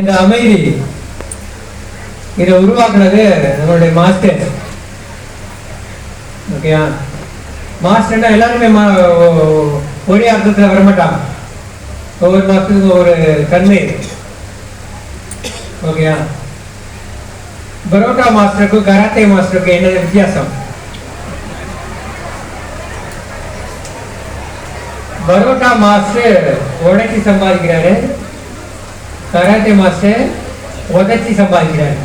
இந்த அமைதி இதை உருவாக்குனது நம்மளுடைய மாஸ்டர். ஓகேயா? மாஸ்டர்னா எல்லாருமே ஒரே அர்த்தத்தில் வரமாட்டான் ஒவ்வொரு மாஸ்டருக்கும் ஒவ்வொரு தன்மை. ஓகேயா? பரோட்டா மாஸ்டருக்கும் கராத்தே மாஸ்டருக்கும் என்ன வித்தியாசம்? பரோட்டா மாஸ்டர் உடைச்சி சம்பாதிக்கிறாரு. Karate master உதச்சி சம்பாதிக்கிறாரு.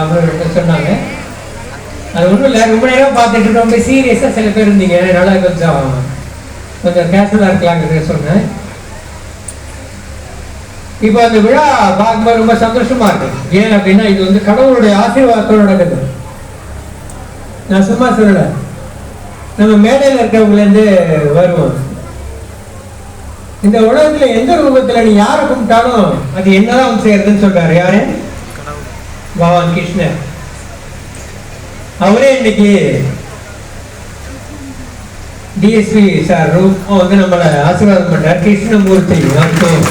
அவர் சொன்னாங்க. அது ஒன்றும் இல்லை ரொம்ப நேரம் பார்த்துட்டு ரொம்ப சீரியஸாக சில பேர் இருந்தீங்க. அதனால கொஞ்சம் கொஞ்சம் கேஷுவலாக இருக்கலாங்கிறத சொன்னேன். இப்போ அந்த விழா பார்க்கும்போது ரொம்ப சந்தோஷமா இருக்கு. ஏன் அப்படின்னா இது வந்து கடவுளுடைய ஆசீர்வாதத்தோடு நடக்குது. நான் சும்மா சொல்லலை. நம்ம மேடையில் இருக்கிறவங்களேருந்து வருவோம். இந்த உலகத்துல எந்த ரூபத்துல நீ யாரை கும்பிட்டாலும் அது என்னதான் செய்யறதுன்னு சொல்றாரு யாரு? பகவான் கிருஷ்ணர். அவரே இன்னைக்கு டிஎஸ்பி சார் ரூபம் வந்து நம்மளை ஆசீர்வாதம் பண்றார். கிருஷ்ணமூர்த்தி வணக்கம்.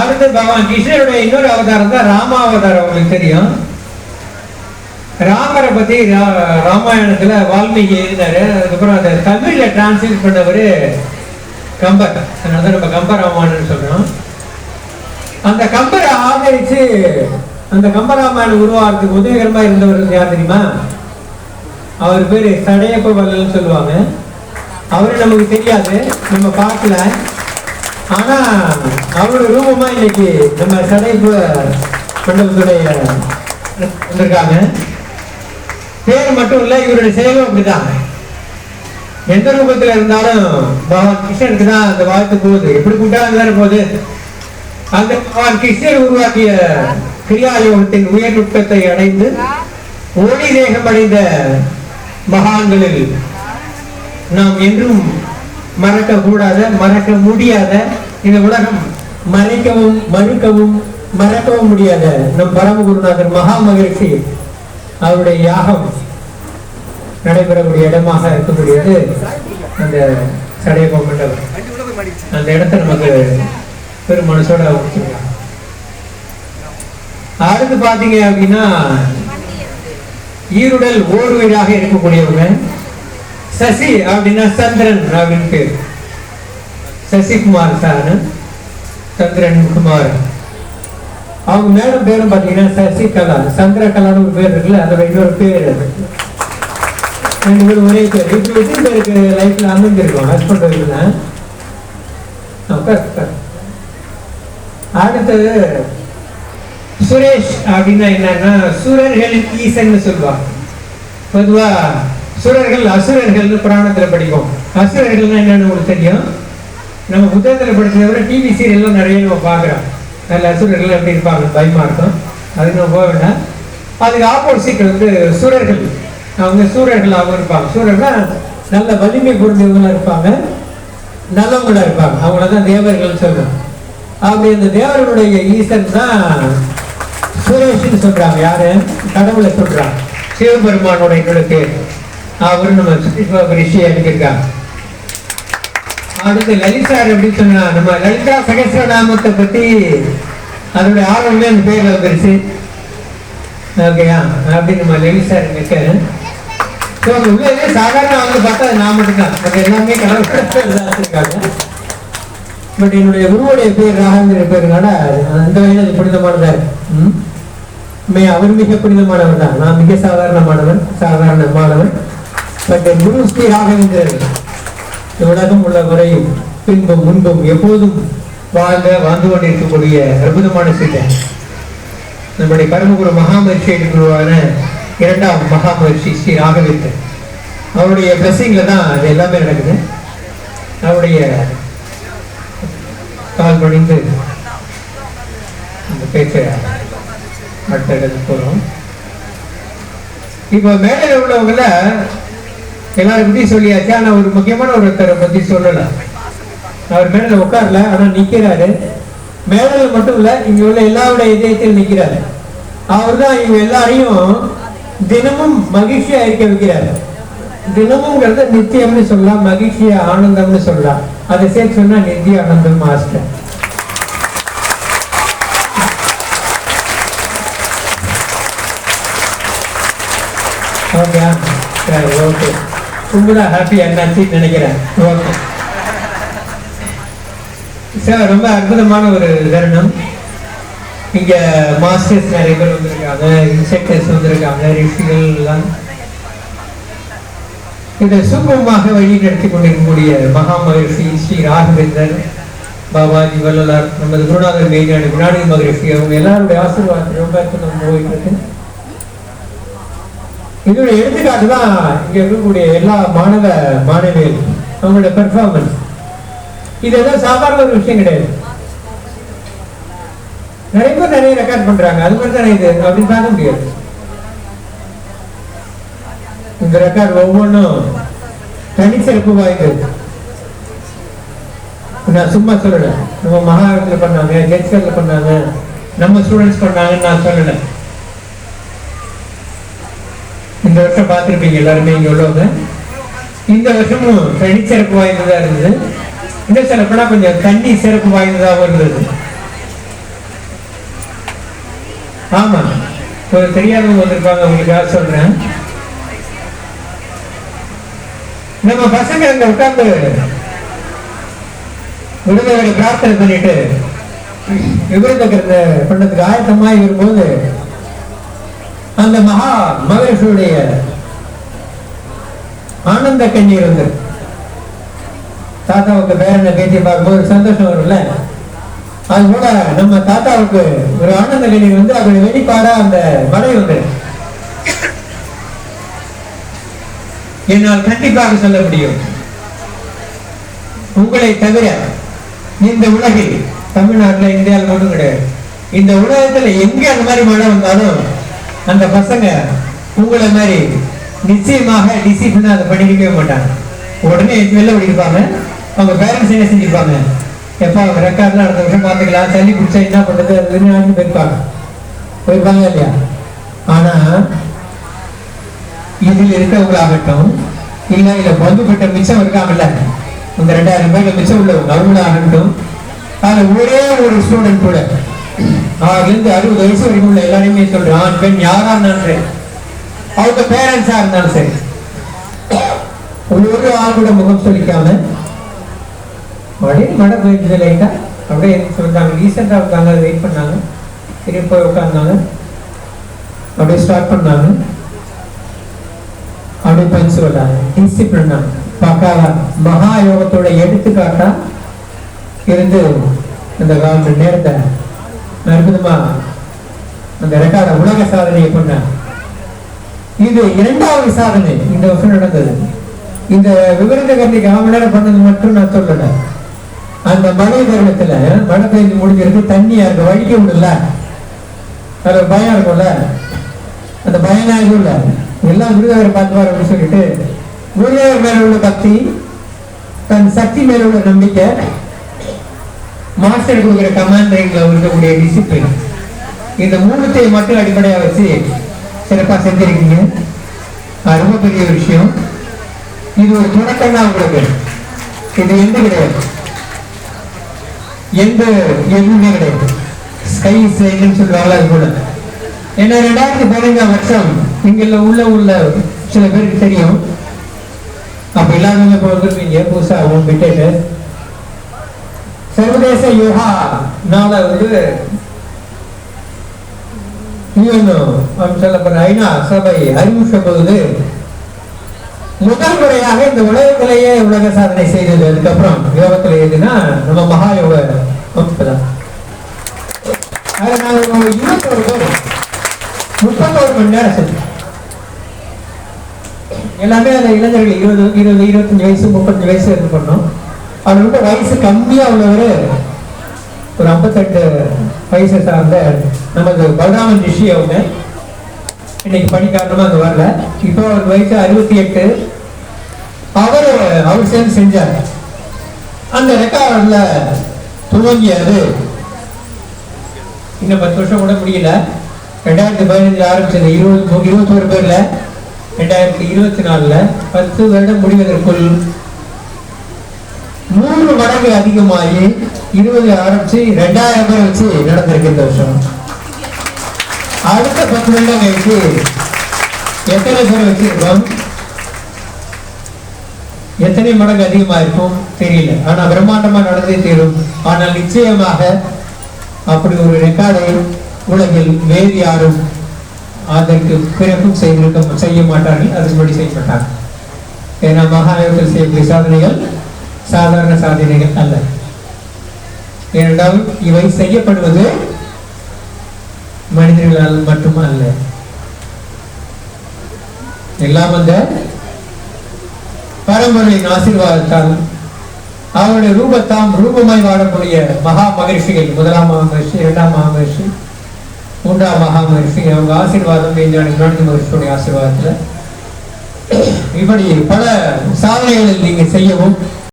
அடுத்து பகவான் கிருஷ்ணருடைய இன்னொரு அவதாரம் தான் ராமாவதாரம் உங்களுக்கு தெரியும். ராமரை பத்தி ரா- ராமாயணத்துல வால்மீகி எழுதினாரு. அதுக்கப்புறம் அதை தமிழ்ல டிரான்ஸ்லேட் பண்ணவர் கம்பர். அதனால தான் நம்ம கம்ப சொல்கிறோம் சொல்றோம். அந்த கம்பரை ஆதரிச்சு அந்த கம்பராமாயணம் உருவாகிறதுக்கு உதவிகரமா இருந்தவர் யார் தெரியுமா? அவர் பேர் சடையப்ப வல்லல்னு சொல்லுவாங்க. அவரு நமக்கு தெரியாது. நம்ம பார்க்கல. ஆனா அவரு ரூபமா இன்னைக்கு நம்ம சடையப்ப மண்டலத்துடைய வந்திருக்காங்க. பேர் மட்டும் இல்ல இவருடைய செயலும் அப்படிதான் எந்த ரூபத்தில் இருந்தாலும் பகவான் கிருஷ்ணனுக்கு தான் அந்த வாழ்த்து போகுது. எப்படி கூட்டாலும் தானே போகுது. அந்த பகவான் கிருஷ்ணர் உருவாக்கிய கிரியாயோகத்தின் உயர் நுட்பத்தை அடைந்து ஒளி தேகம் அடைந்த மகான்களில் நாம் என்றும் மறக்க கூடாத மறக்க முடியாத இந்த உலகம் மறைக்கவும் மறுக்கவும் மறக்கவும் முடியாத நம் பரமகுருநாதர் மகா மகிழ்ச்சி அவருடைய யாகம் நடைபெறக்கூடிய இடமாக இருக்கக்கூடியது அந்த சடையப்ப மண்டபம். அந்த இடத்த நமக்கு பெரும் மனசோட வச்சிருக்காங்க அடுத்து பார்த்தீங்க அப்படின்னா ஈருடல் ஓர்வீடாக இருக்கக்கூடியவங்க சசி அப்படின்னா சந்திரன் அப்படின்னு பேர். சசிகுமார் சார் சந்திரன் குமார். அவங்க மேடம் பேரும் பாத்தீங்கன்னா சசிகலா சந்திரகலான்னு ஒரு பேர் இருக்குல்ல அதோட இன்னொரு பேர். ரெண்டு பேரும் ஒரே பேர். இப்படி எத்தனை பேருக்கு லைஃப்ல அமைஞ்சிருக்கோம் ஹஸ்பண்ட் ஒய்ஃப்ல அடுத்தது சுரேஷ் அப்படின்னா என்னன்னா சுரர்களின் ஈசன் சொல்லுவாங்க. பொதுவா சுரர்கள் அசுரர்கள்னு புராணத்துல படிப்போம். அசுரர்கள்னா என்னன்னு உங்களுக்கு தெரியும்? நம்ம புத்தகத்தில் படிச்சதை விட டிவி சீரியல்லாம் நிறைய நம்ம பார்க்குறோம். நல்ல அசுரர்கள் எப்படி இருப்பாங்க. பயமாக இருக்கும். அதுக்கு நம்ம போக வேண்டாம். அதுக்கு ஆப்போசிட் வந்து சூரர்கள். அவங்க சூரர்களாகவும் இருப்பாங்க. சூரர்கள்னா நல்ல வலிமை புரிஞ்சவங்களாக இருப்பாங்க. நல்லவங்களாக இருப்பாங்க. அவங்கள தான் தேவர்கள் சொல்றோம் அப்படி அந்த தேவர்களுடைய ஈசன் தான் சுரேஷ்னு சொல்கிறாங்க யாரு? கடவுளை சொல்கிறாங்க சிவபெருமானோட இன்னொரு பேர் அவரு நம்ம சுரேஷ் ரிஷி அனுப்பியிருக்காங்க அடுத்து லலிதார் அப்படின்னு சொன்னா நம்ம லலிதா சகசிரநாமத்தை பத்தி அதோட ஆர்வமே அந்த பேர்ல வந்துருச்சு. ஓகேயா அப்படி நம்ம லலிதார் இருக்காரு. ஸோ அந்த உள்ளே சாதாரண வந்து பார்த்தா அது நான் மட்டும்தான். அது எல்லாமே கடவுள் இருக்காங்க பட் என்னுடைய குருவுடைய பேர் ராகவேந்திர பேருனால அந்த வகையில் அது புனிதமானதாக இருக்கு. ம்? அவர் மிக புனிதமானவர் தான். நான் மிக சாதாரணமானவன் சாதாரண மாணவன் பட் என் குரு ஸ்ரீ ராகவேந்திரர். உலகம் உள்ள வரையும் பின்பும் முன்பும் எப்போதும் வாழ்ந்த வாழ்ந்து கொண்டிருக்கக்கூடிய அற்புதமான சித்தன். நம்முடைய பரமகுரு மகாமரிஷி குருவான இரண்டாம் மகாமரிஷி ஸ்ரீ ராகவேந்தர். அவருடைய பிளஸிங்ல தான் அது எல்லாமே நடக்குது. அவருடைய கால் பணிந்து அந்த பேச்சை அடுத்த போகிறோம் இப்போ மேலே உள்ளவங்கள எல்லாரும் பற்றி சொல்லியாச்சு. ஆனால் ஒரு முக்கியமான ஒருத்தரை பற்றி சொல்லல. அவர் மேடையில் உட்காரல ஆனால் நிற்கிறாரு மேடையில் மட்டும் இல்லை இங்கே உள்ள எல்லாருடைய இதயத்தில் நிற்கிறாரு அவர் தான் இவங்க எல்லாரையும் தினமும் மகிழ்ச்சியா இருக்க வைக்கிறாரு. தினமுங்கிறத நித்தியம்னு சொல்லலாம் மகிழ்ச்சியா ஆனந்தம்னு சொல்லலாம். அதை சேர்த்து சொன்னா ஆனந்தம் மாஸ்டர் ஓகே சரி ஓகே. ரொம்ப ஹாப்பி என்னாச்சுன்னு நினைக்கிறேன். ஓகே சார் ரொம்ப அற்புதமான ஒரு தருணம். இங்க மாஸ்டர்ஸ் நிறைய பேர் வந்திருக்காங்க இன்ஸ்ட்ரக்டர்ஸ் வந்திருக்காங்க ரிஷிகள் எல்லாம். இதை சுகமாக வழி நடத்தி கொண்டிருக்கக்கூடிய மகா மகிழ்ச்சி ஸ்ரீ ராகவேந்தர் பாபாஜி வள்ளலார் நமது குருநாதர் மெய்ஞானி குணாநிதி மகிழ்ச்சி அவங்க எல்லாருடைய ஆசீர்வாதம் ரொம்ப அற்புதம் போயிட்டு இருக்கு. இதோட எடுத்துக்காட்டு தான் இங்க இருக்கக்கூடிய எல்லா மாணவ மாணவிகள் அவங்களோட பெர்ஃபார்மன்ஸ் இது ஏதோ சாதாரண ஒரு விஷயம் கிடையாது. நிறைய பேர் நிறைய ரெக்கார்ட் பண்றாங்க. அது மாதிரி தானே இது? அப்படின்னு பார்க்க முடியாது. இந்த ரெக்கார்ட் ஒவ்வொன்றும் தனிச்சிறப்பு வாய்ந்தது. நான் சும்மா சொல்லலை. நம்ம மகாவிடத்துல பண்ணாங்க ஜெட்சரில் பண்ணாங்க நம்ம ஸ்டூடெண்ட்ஸ் பண்ணாங்கன்னு நான் சொல்லலை. இந்த வருஷம் பார்த்துருப்பீங்க எல்லாருமே இங்கே உள்ளவங்க. இந்த வருஷமும் தனிச்சிறப்பு வாய்ந்ததாக இருந்தது. இந்த சிறப்புனா கொஞ்சம் தண்ணி சிறப்பு வாய்ந்ததாகவும் இருந்தது. ஆமாம் ஒரு தெரியாதவங்க வந்திருப்பாங்க உங்களுக்காக சொல்கிறேன் நம்ம பசங்க அங்கே உட்காந்து விடுதலை பிரார்த்தனை பண்ணிட்டு விபரத்தை பண்ணதுக்கு ஆயத்தமாக இருக்கும்போது அந்த மகா மகரிஷியுடைய ஆனந்த கண்ணீர் வந்து தாத்தாவுக்கு பேரனை பேத்தி பார்க்கும்போது ஒரு சந்தோஷம் வரும்ல? அது போல நம்ம தாத்தாவுக்கு ஒரு ஆனந்த கண்ணீர் வந்து அதோட வெளிப்பாடா அந்த மழை வந்து என்னால் கண்டிப்பாக சொல்ல முடியும். உங்களை தவிர இந்த உலகில் தமிழ்நாட்டில் இந்தியாவில் மட்டும் கிடையாது. இந்த உலகத்துல எங்கே அந்த மாதிரி மழை வந்தாலும் அந்த பசங்க உங்களை மாதிரி நிச்சயமாக டிசிப்ளினா அதை பண்ணிக்கவே மாட்டாங்க. உடனே வெளில ஓடிருப்பாங்க அவங்க பேரண்ட்ஸ் என்ன செஞ்சிருப்பாங்க? எப்பா அவங்க ரெக்கார்ட்லாம் அடுத்த வருஷம் பார்த்துக்கலாம். தள்ளி பிடிச்சா என்ன பண்ணுறது அதுன்னு ஆண்டு போயிருப்பாங்க. போயிருப்பாங்க இல்லையா? ஆனா இதில் இருக்கவங்களாகட்டும் இல்ல இல்ல பந்துப்பட்ட மிச்சம் இருக்காங்கல்ல. இந்த ரெண்டாயிரம் ரூபாய்க்கு மிச்சம் உள்ளவங்க அவங்களாகட்டும் அதுல ஒரே ஒரு ஸ்டூடெண்ட் கூட அவர்லேருந்து அறுபது வயசு வரைக்கும் உள்ள எல்லாரையுமே சொல்றேன் ஆண் பெண் யாரா இருந்தாலும் சரி. அவங்க பேரண்ட்ஸா இருந்தாலும் சரி. ஒரு ஒரு ஆள் கூட முகம் சொல்லிக்காம மழை மழை பெய்ஞ்சது லைட்டா அப்படியே சொல்றாங்க? வந்தாங்க ரீசெண்டா அதை வெயிட் பண்ணாங்க திரும்பி போய் உட்காந்தாங்க அப்படியே ஸ்டார்ட் பண்ணாங்க அப்படி பஞ்சு விடாங்க டிசிப்ளினா பக்காவா. மகா யோகத்தோட எடுத்துக்காட்டா இருந்து அந்த கால நேரத்தை அற்புதமா. அந்த ரெக்கார்ட உலக சாதனையை பண்ண. இது இரண்டாவது சாதனை இந்த வருஷம் நடந்தது. இந்த விவரத்தை கட்டி காம நேரம் பண்ணது மட்டும் நான் சொல்லல. அந்த மழை தருணத்துல மழை பெய்ஞ்சு முடிஞ்சிருக்கு தண்ணியா இருக்கு வழிக்க விடல. அது பயம் இருக்கும்ல. அந்த பயம்லாம் எதுவும் இல்லை. எல்லாம் முருகவர் பார்த்துவார் அப்படின்னு சொல்லிட்டு முருகவர் மேல உள்ள பக்தி தன் சக்தி மேல உள்ள நம்பிக்கை மாஸ்டர் கொடுக்குற கமாண்டரிங்ல இருக்கக்கூடிய டிசிப்ளின் இந்த மூணுத்தை மட்டும் அடிப்படையா வச்சு சிறப்பா செஞ்சிருக்கீங்க. அது ரொம்ப பெரிய விஷயம். இது ஒரு தொடக்கம் தான் உங்களுக்கு. இது எந்த கிடையாது. எந்த எதுவுமே கிடையாது. ஸ்கை சைடுன்னு சொல்லுவாங்களா அது கூட ஏன்னா ரெண்டாயிரத்தி பதினஞ்சாம் வருஷம் இங்கே உள்ள உள்ள சில பேருக்கு தெரியும். அப்ப எல்லாருமே இப்போ வந்துருப்பீங்க புதுசா அவங்க விட்டுட்டு சர்வதேச யோகா நாள வந்து இன்னும் சொல்லப்படுற ஐநா சபை அறிவித்த பொழுது முதல் முறையாக இந்த உலகத்திலேயே உலக சாதனை செய்தது அதுக்கப்புறம் யோகத்தில் எதுனா நம்ம மகா யோக வகுப்பு தான். இருபத்தோரு பேர் முப்பத்தோரு மணி நேரம் செஞ்சோம் எல்லாமே அந்த இளைஞர்கள் இருபது இருபது இருபத்தஞ்சு வயசு முப்பத்தஞ்சு வயசு இருந்து பண்ணோம். அவர் ரொம்ப வயசு கம்மியா உள்ளவர். ஒரு ஐம்பத்தெட்டு வயசை சார்ந்த நமது பலராமன் ரிஷி அவங்க. இன்னைக்கு பணி காரணமா அங்க வரல. இப்போ அவர் வயசு அறுபத்தி எட்டு. அவர் அவர் சேர்ந்து செஞ்சார். அந்த ரெக்கார்ட்ல துவங்கியது இன்னும் பத்து வருஷம் கூட முடியல. ரெண்டாயிரத்தி பதினஞ்சுல ஆரம்பிச்சது இருபது இருபத்தோரு பேர்ல. ரெண்டாயிரத்தி இருபத்தி நாலுல பத்து வருடம் முடிவதற்குள் மூன்று அதிகமாகி இருபது ஆரம்பிச்சு ரெண்டாயிரம் பேர் வச்சு நடந்திருக்கு இந்த வருஷம். அடுத்த பத்து வருடம் கழிச்சு எத்தனை பேர் வச்சிருக்கோம் எத்தனை மடங்கு அதிகமா இருக்கும்? தெரியல. ஆனா பிரம்மாண்டமா நடந்தே தீரும். ஆனால் நிச்சயமாக அப்படி ஒரு ரெக்கார்டை உலகில் வேறு யாரும் அதற்கு பிறகும் செய்திருக்க செய்ய மாட்டார்கள். அதுபடி செய்யப்பட்டாங்க ஏன்னா மகாயோகத்தில் செய்யக்கூடிய சாதனைகள் சாதாரண சாதனைகள் அல்ல. ஏனென்றால் இவை செய்யப்படுவது மனிதர்களால் மட்டும் அல்ல எல்லாம் அந்த பரம்பரையின் ஆசீர்வாதத்தால் அவருடைய ரூபத்தாம் ரூபமாய் வாழக்கூடிய மகா மகிழ்ச்சிகள் முதலாம் மகா இரண்டாம் மகா மகரிஷி மூன்றாம் மகா மகிழ்ச்சி அவங்க ஆசீர்வாதம் மெய்ஞானி நான்கு மகரிஷியுடைய ஆசீர்வாதத்தில். இப்படி பல சாதனைகளில் நீங்கள் செய்யவும்